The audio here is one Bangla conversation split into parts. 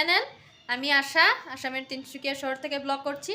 চ্যানেল আমি আশা, আসামের তিনসুকিয়া শহর থেকে ব্লগ করছি।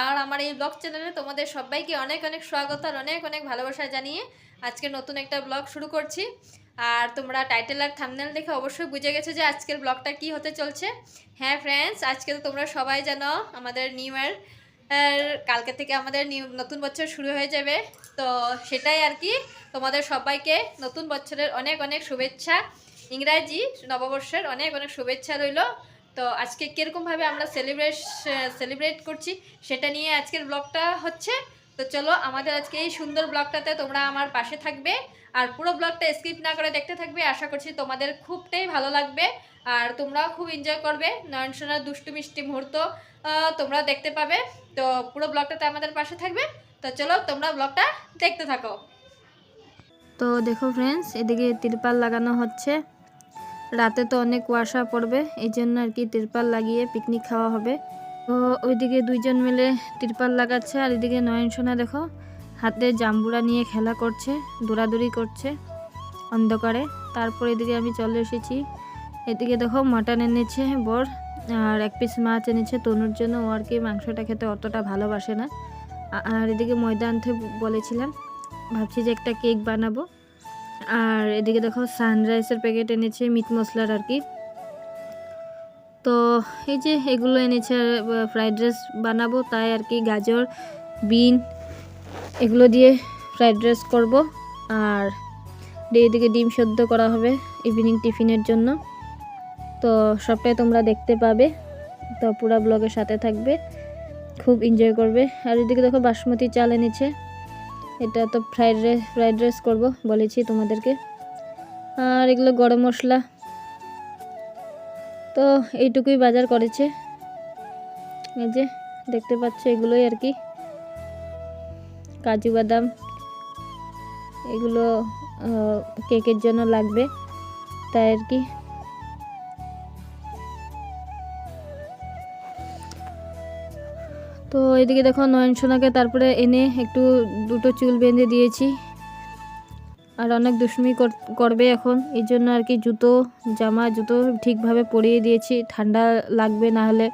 আর আমার এই ব্লগ চ্যানেলে তোমাদের সবাইকে অনেক অনেক স্বাগত আর অনেক অনেক ভালোবাসা জানিয়ে আজকে নতুন একটা ব্লগ শুরু করছি। আর তোমরা টাইটেল আর থামনেল দেখে অবশ্যই বুঝে গেছো যে আজকের ব্লগটা কি হতে চলছে। হ্যাঁ ফ্রেন্ডস আজকে তো তোমরা সবাই জানো, আমাদের নিউ ইয়ার কালকে থেকে আমাদের নতুন বছর শুরু হয়ে যাবে। তো সেটাই আর কি, তোমাদের সবাইকে নতুন বছরের অনেক অনেক শুভেচ্ছা। ইংরাজি নববর্ষের অনেক অনেক শুভেচ্ছা রইল। তো আজকে কীরকমভাবে আমরা সেলিব্রেট সেলিব্রেট করছি সেটা নিয়ে আজকের ব্লগটা হচ্ছে, তো চলো আমাদের আজকে এই সুন্দর ব্লগটাতে তোমরা আমার পাশে থাকবে। আর পুরো ব্লগটা স্কিপ না করে দেখতে থাকবে, আশা করছি তোমাদের খুবটাই ভালো লাগবে। আর তোমরাও খুব এনজয় করবে নয়ন সোনার দুষ্টু মিষ্টি মুহূর্ত তোমরা দেখতে পাবে। তো পুরো ব্লগটাতে আমাদের পাশে থাকবে, তো চলো তোমরা ব্লগটা দেখতে থাকো। তো দেখো ফ্রেন্ডস এদিকে তিরপাল লাগানো হচ্ছে। রাতে তো অনেক কুয়াশা পড়বে, এই জন্য আর কি তিরপাল লাগিয়ে পিকনিক খাওয়া হবে। তো ওইদিকে দুইজন মিলে তিরপাল লাগাচ্ছে, আর এদিকে নয়ন সোনা দেখো, হাতে জাম্বুরা নিয়ে খেলা করছে, দৌড়াদৌড়ি করছে অন্ধকারে। তারপর এদিকে আমি চলে এসেছি, এদিকে দেখো মাটন এনেছে বর, আর এক পিস মাছ এনেছে তনুর জন্য, ও আর কি মাংসটা খেতে অতটা ভালোবাসে না। আর এদিকে ময়দা আনতে বলেছিলাম, ভাবছি যে একটা কেক বানাবো। আর এদিকে দেখো সানরাইসের প্যাকেট এনেছে মিট মশলার আর কি। তো এই যে এগুলো এনেছে ফ্রাইড রাইস বানাবো, তাই আর কি গাজর, বিন, এগুলো দিয়ে ফ্রাইড রাইস করব। আর এদিকে ডিম সেদ্ধ করা হবে ইভিনিং টিফিনের জন্য। তো সবটাই তোমরা দেখতে পাবে। তো পুরো ব্লগের সাথে থাকবে, খুব এনজয় করবে। আর এদিকে দেখো বাসমতি চাল এনেছে। এটা তো ফ্রাইড রাইস ফ্রাইড রাইস করব, বলেছি তোমাদেরকে। আর এগুলো গরম মশলা। তো এইটুকুই বাজার করেছে। এই যে দেখতে পাচ্ছ এগুলোই আর কি। কাজু বাদাম, এগুলো কেকের জন্য লাগবে। তাই আর কি। তো এদিকে দেখো নয়ন সোনাকে তারপরে এনে একটু দুটো চুল বেঁধে দিয়েছি। আর অনেক দুষ্টুমি কর- করবে এখন। এই জন্য আর কি জুতো, জামা, জুতো ঠিকভাবে পরিয়ে দিয়েছি। ঠান্ডা লাগবে না হলে।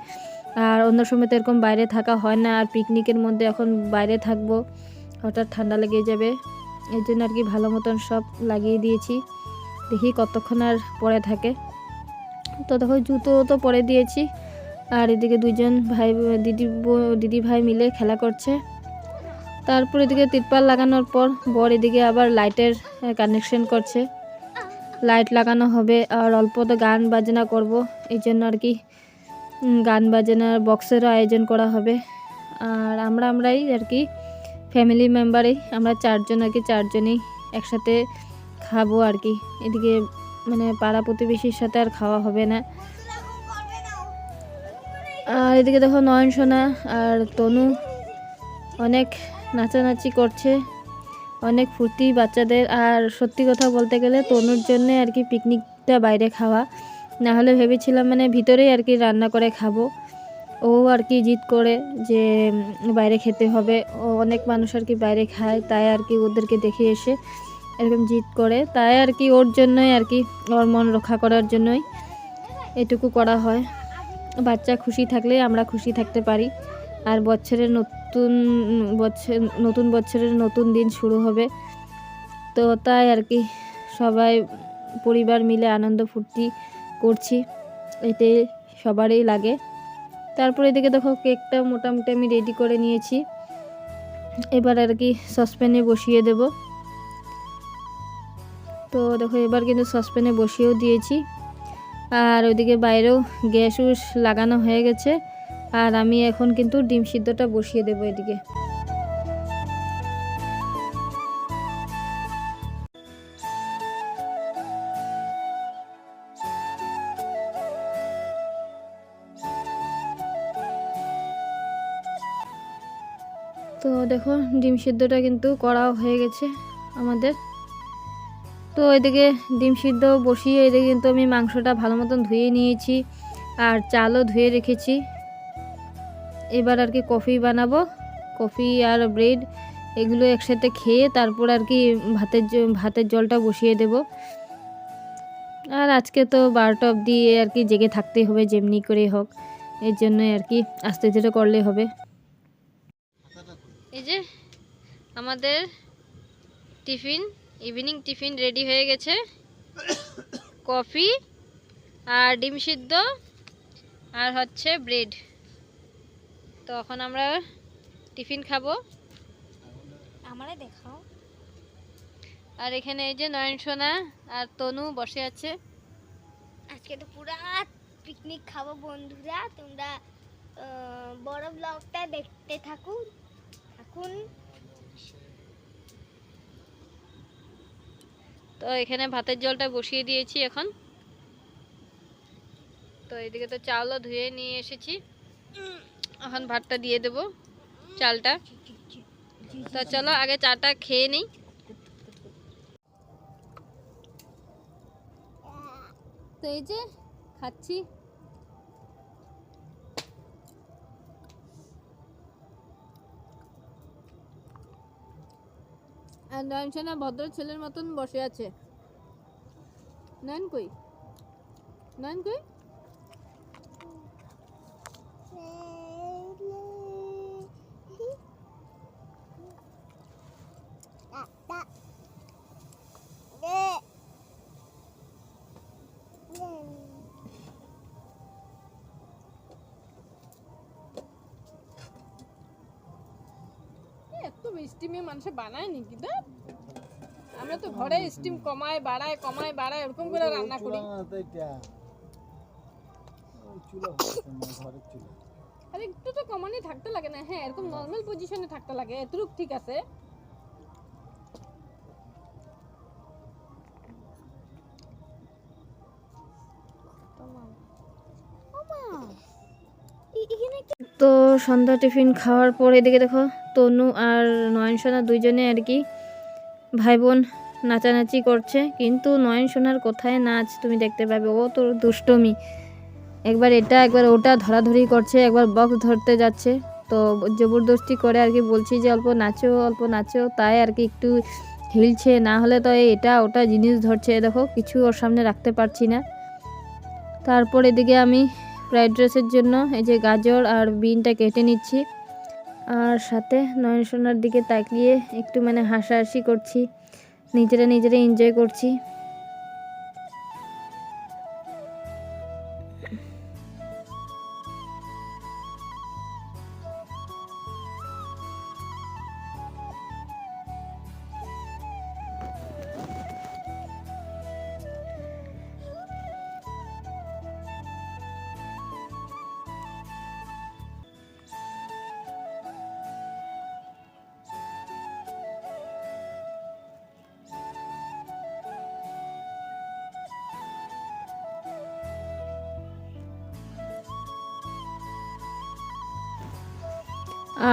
আর অন্য সময় তো এরকম বাইরে থাকা হয় না। আর পিকনিকের মধ্যে এখন বাইরে থাকব। হঠাৎ ঠান্ডা লেগে যাবে। এই জন্য আর কি ভালো মতন সব লাগিয়ে দিয়েছি। দেখি কতক্ষণ আর পরে থাকে। তো দেখো জুতো তো পরে দিয়েছি। আর এদিকে দুইজন ভাই, দিদি দিদি ভাই মিলে খেলা করছে। তারপর এদিকে তিরপাল লাগানোর পর বর এদিকে আবার লাইটের কানেকশন করছে। লাইট লাগানো হবে আর অল্প তো গান বাজনা করব, এই জন্য আর কি গান বাজনার বক্সেরও আয়োজন করা হবে। আর আমরা আমরাই আর কি ফ্যামিলি মেম্বারই আমরা চারজন আর কি, চারজনই একসাথে খাব আর কি। এদিকে মানে পাড়া প্রতিবেশীর সাথে আর খাওয়া হবে না। আর এদিকে দেখো নয়ন সোনা আর তনু অনেক নাচানাচি করছে, অনেক ফুর্তি বাচ্চাদের। আর সত্যি কথা বলতে গেলে তনুর জন্য আর কি পিকনিকটা বাইরে খাওয়া। না হলে ভেবেছিলাম মানে ভিতরেই আর কি রান্না করে খাব। ও আর কি জিদ করে যে বাইরে খেতে হবে। ও অনেক মানুষ আর কি বাইরে খায়, তাই আর কি ওদেরকে দেখে এসে এরকম জিদ করে। তাই আর কি ওর জন্যই আর কি ওর মন রক্ষা করার জন্যই এটুকু করা হয়। বাচ্চা খুশি থাকলে আমরা খুশি থাকতে পারি। আর বছরের নতুন, বছর, নতুন বছরের নতুন দিন শুরু হবে। তো তাই আর কি, সবাই পরিবার মিলে আনন্দ ফুর্তি করছি। এতে সবারই লাগে। তারপরে এদিকে দেখো, কেকটা মোটামুটি আমি রেডি করে নিয়েছি। এবার আর কি সসপ্যানে বসিয়ে দেব। তো দেখো, এবার কিন্তু সসপ্যানে বসিয়েও দিয়েছি। আর ওইদিকে বাইরেও গ্যাস উস লাগানো হয়ে গেছে। আর আমি এখন কিন্তু ডিম সিদ্ধটা বসিয়ে দেবো এদিকে। তো দেখো, ডিম সিদ্ধটা কিন্তু করাও হয়ে গেছে আমাদের। তো এদিকে ডিম সিদ্ধ বসিয়ে এদিকে কিন্তু আমি মাংসটা ভালো মতন ধুয়ে নিয়েছি আর চালও ধুয়ে রেখেছি। এবার আর কি কফি বানাবো। কফি আর ব্রেড এগুলো একসাথে খেয়ে তারপর আর কি ভাতের ভাতের জলটা বসিয়ে দেব। আর আজকে তো বারোটা অবধি আর কি জেগে থাকতেই হবে, যেমনি করেই হোক। এর জন্য আর কি আস্তে ধীরে করলে হবে। এই যে আমাদের টিফিন ইভিনিং টিফিন রেডি হয়ে গেছে। কফি আর ডিম সিদ্ধ আর হচ্ছে ব্রেড তো এখন আমরা টিফিন খাব। আমারে দেখাও। আর এখানে এই যে নয়ন সোনা আর তনু বসে আছে। আজকে তো পুরা পিকনিক খাব বন্ধুরা। তোমরা বড় ব্লগটা দেখতে থাকুন। এখন তো এখানে ভাতের জলটা বসিয়ে দিয়েছি এখন। তো এদিকে তো চাউলও ধুয়ে নিয়ে এসেছি। এখন ভাতটা দিয়ে দেব চালটা। তো চলো আগে চাটা খেয়ে নিই। তো এই যে খাচ্ছি। আর নয়ন সেনা ভদ্র ছেলের মতন বসে আছে। নয়ন কই নয়ন কই স্টিমে মানুষে বানায় নাকি দা আমরা তো ঘরে স্টিম কমায় বাড়ায় কমায় বাড়ায় এরকম করে রান্না করি। আর একটু তো কমানি থাকতে লাগে না হ্যাঁ এরকম নর্মাল পজিশনে থাকতে লাগে এতটুক ঠিক আছে। তো সন্ধ্যা টিফিন খাওয়ার পর এদিকে দেখো, তনু আর নয়ন সোনা দুইজনে আর কি ভাই বোন নাচানাচি করছে। কিন্তু নয়ন সোনার কোথায় নাচ তুমি দেখতে পাবে, ও তো দুষ্টমি। একবার এটা, একবার ওটা ধরাধরি করছে, একবার বক্স ধরতে যাচ্ছে। তো জবরদস্তি করে আর কি বলছি যে, অল্প নাচো অল্প নাচো, তাই আর কি একটু হিলছে। না হলে তো এটা, ওটা জিনিস ধরছে, দেখো, কিছু ওর সামনে রাখতে পারছি না। তারপর এদিকে আমি ফ্রাইড রাইসের জন্য এই যে গাজর আর বিনটা কেটে নিচ্ছি। আর সাথে নয়ন সোনার দিকে তাকিয়ে একটু মানে হাসাহাসি করছি। নিজেরা নিজেরা এনজয় করছি।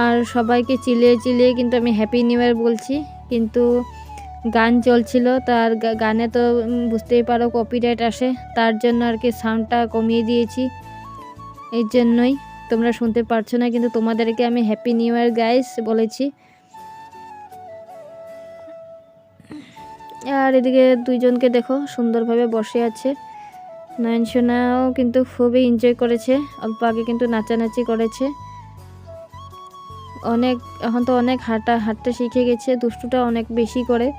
আর সবাইকে চিলিয়ে চিলিয়ে কিন্তু আমি হ্যাপি নিউ ইয়ার বলছি। কিন্তু গান চলছিল, তার গানে তো বুঝতেই পারো কপিরাইট আসে। তার জন্য আর কি সাউন্ডটা কমিয়ে দিয়েছি। এই জন্যই তোমরা শুনতে পারছ না, কিন্তু তোমাদেরকে আমি হ্যাপি নিউ ইয়ার গাইস বলেছি। আর এদিকে দুইজনকে দেখো, সুন্দরভাবে বসে আছে। নয়ন সোনাও কিন্তু খুবই এনজয় করেছে। অল্প আগে কিন্তু নাচানাচি করেছে। অনেক, এখন তো অনেক হাঁটা, হাঁটতে শিখে গেছে, দুষ্টুটা অনেক বেশি করে।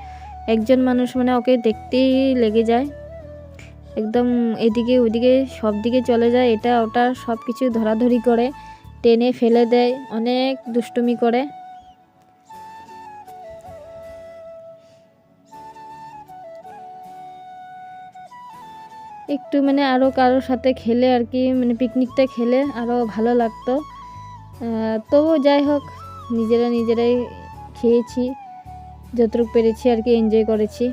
একজন মানুষ মানে ওকে দেখতেই লেগে যায়। একদম এদিকে ওদিকে সব দিকে চলে যায়, এটা ওটা সব কিছু ধরাধরি করে, টেনে ফেলে দেয়, অনেক দুষ্টুমি করে। একটু মানে আরও কারোর সাথে খেলে আর কি মানে পিকনিকটা খেলে আরও ভালো লাগতো। তবুও যাই হোক, নিজেরা নিজেরাই খেয়েছি, যতটুকু পেরেছি আর কি এনজয় করেছি।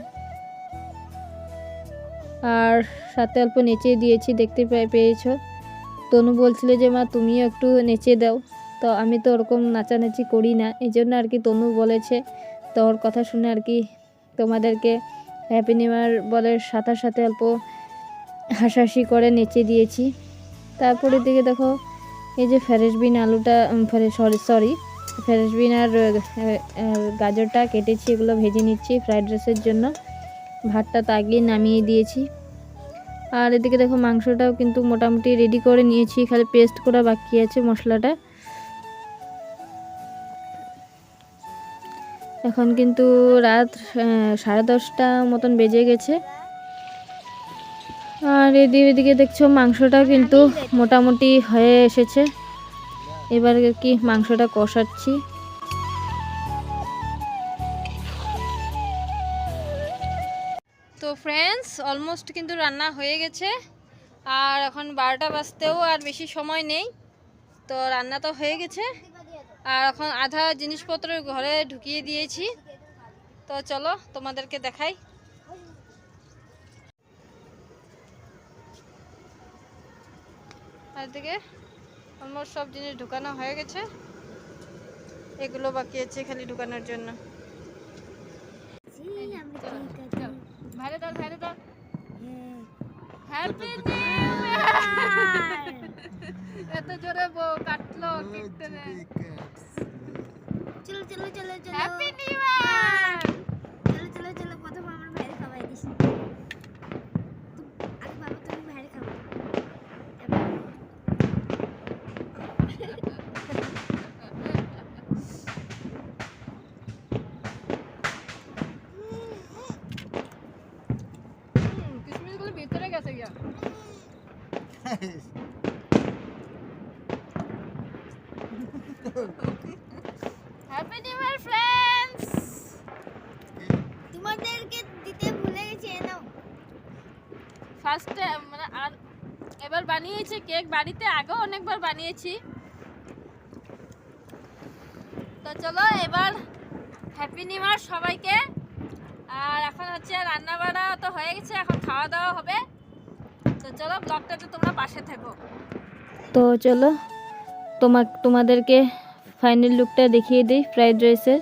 আর সাথে অল্প নেচে দিয়েছি, দেখতে পেয়েছ। তনু বলছিল যে, মা, তুমিও একটু নেচে দাও। তো আমি তো ওরকম নাচানাচি করি না এই জন্য আর কি তনু বলেছে। তো ওর কথা শুনে আর কি তোমাদেরকে হ্যাপি নিউ ইয়ার বলার সাথে সাথে অল্প হাসাহাসি করে নেচে দিয়েছি। তারপরে দিকে দেখো এই যে ফ্রেশ বিন আলুটা সরি সরি, ফ্রেশ বিন আর গাজরটা কেটেছি, এগুলো ভেজে নিচ্ছি ফ্রাইড রাইসের জন্য। ভাতটা তাগিয়ে নামিয়ে দিয়েছি। আর এদিকে দেখো মাংসটাও কিন্তু মোটামুটি রেডি করে নিয়েছি, খালি পেস্ট করা বাকি আছে মশলাটা। এখন কিন্তু রাত সাড়ে দশটা মতন বেজে গেছে। আর এদিকে এদিকে দেখছ মাংসটা কিন্তু মোটামুটি হয়ে এসেছে। এবার কি মাংসটা কষাচ্ছি। তো ফ্রেন্ডস অলমোস্ট কিন্তু রান্না হয়ে গেছে। আর এখন বারোটা বাজতেও আর বেশি সময় নেই। তো রান্না তো হয়ে গেছে। আর এখন আধা জিনিসপত্র ঘরে ঢুকিয়ে দিয়েছি। তো চলো তোমাদেরকে দেখাই। আর দিকে অলমোস্ট সব জিনিস ঢুকানো হয়ে গেছে। এগুলো বাকি আছে খালি ঢুকানোর জন্য। ভাইরে দাও ভাইরে দাও। হ্যাপি এত জোরে বউ কাটলো চলো চলো চলো চলো। হ্যাপি নিউ ইয়ার চলো চলো চলো প্রথম আমার ভাইয়ের খাওয়াই দিস আগে বাবা তুমি ভাইয়ের খাওয়া কিসমিসগুলো ভিতরে গেছে গিয়া হ্যাপি নিউ ইয়ার ফ্রেন্ডস তোমাদেরকে দিতে ভুলে গেছি এ নাও ফার্স্টে মানে আর এবার বানিয়েছি কেক বাড়িতে, আগেও অনেকবার বানিয়েছি। তো চলো এবার হ্যাপি নিউ ইয়ার সবাইকে। আর এখন হচ্ছে রান্না বাড়া তো হয়ে গেছে, এখন খাওয়া দাওয়া হবে। তো চলো ব্লগটাতে তোমরা পাশে থেকো। তো চলো তোমা তোমাদেরকে ফাইনাল লুকটা দেখিয়ে দিই ফ্রাইড রাইসের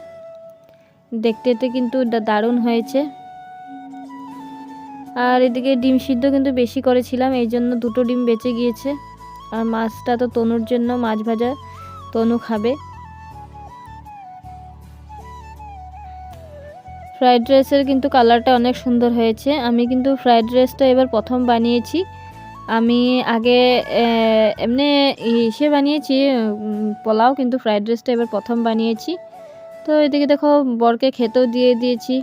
দেখতে তো কিন্তু দারুণ হয়েছে। আর এদিকে ডিম সিদ্ধ কিন্তু বেশি করেছিলাম, এই জন্য দুটো ডিম বেঁচে গিয়েছে। আর মাছটা তো তনুর জন্য, মাছ ভাজা তনু খাবে। ফ্রাইড রাইসের কিন্তু কালারটা অনেক সুন্দর হয়েছে। আমি কিন্তু ফ্রাইড রাইসটা এবার প্রথম বানিয়েছি। আমি আগে এমনি ইসে বানিয়েছি পোলাও, কিন্তু ফ্রাইড রাইসটা এবার প্রথম বানিয়েছি। তো এদিকে দেখো, বরকে খেতেও দিয়ে দিয়েছি।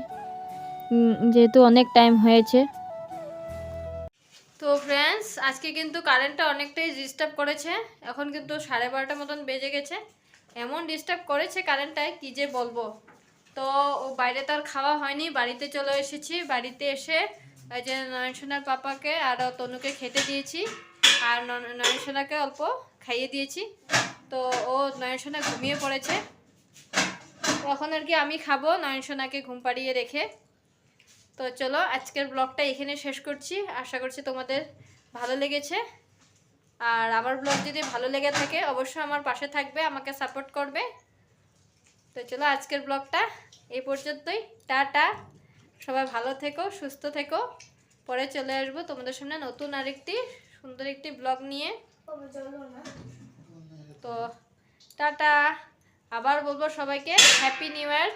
যেহেতু অনেক টাইম হয়েছে। তো ফ্রেন্ডস আজকে কিন্তু কারেন্টটা অনেকটাই ডিস্টার্ব করেছে। এখন কিন্তু সাড়ে বারোটা মতন বেজে গেছে। এমন ডিস্টার্ব করেছে কারেন্টটায় কি যে বলব? তো ও বাইরে তার খাওয়া হয়নি, বাড়িতে চলে এসেছি। বাড়িতে এসে যে নয়নসোনার পাপাকে আর তনুকে খেতে দিয়েছি। আর নয়নসোনাকে অল্প খাইয়ে দিয়েছি। তো ও নয়নসোনা ঘুমিয়ে পড়েছে। এখন আর কি আমি খাব, নয়নসোনাকে ঘুম পাড়িয়ে রেখে। তো চলো আজকের ব্লগটা এখানে শেষ করছি। আশা করছি তোমাদের ভালো লেগেছে। আর আমার ব্লগ যদি ভালো লেগে থাকে, অবশ্যই আমার পাশে থাকবে, আমাকে সাপোর্ট করবে। তো চলো আজকের ব্লগটা এই পর্যন্তই। টাটা। সবাই ভালো থেকো, সুস্থ থেকো। পরে চলে আসব তোমাদের সামনে নতুন আরেকটি সুন্দর একটি ব্লগ নিয়ে। তো টাটা। আবার বলব সবাইকে happy new year